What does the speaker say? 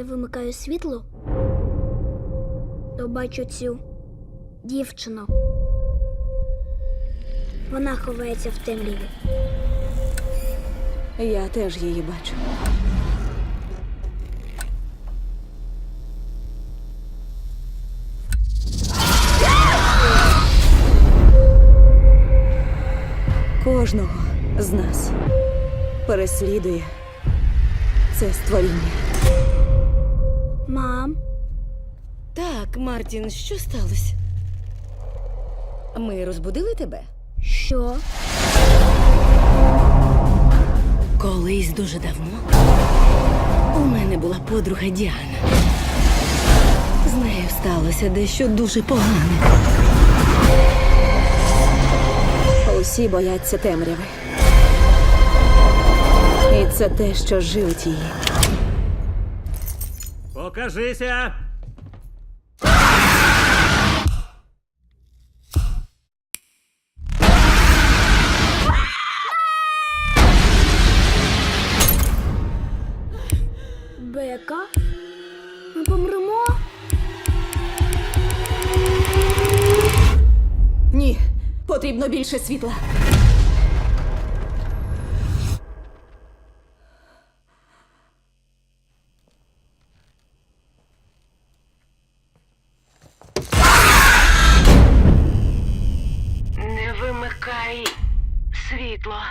я вимикаю світло, то бачу цю дівчину. Вона ховається в темряві. Я теж її бачу. Кожного з нас переслідує це створіння. Мам, Так, Мартін, що сталося? Ми розбудили тебе? що? Колись дуже давно у мене була подруга Діана. З нею сталося дещо дуже погане. Усі бояться темряви. І це те, що живить її. Покажися! Бека? Ми помремо? Ні, потрібно більше світла. Світло.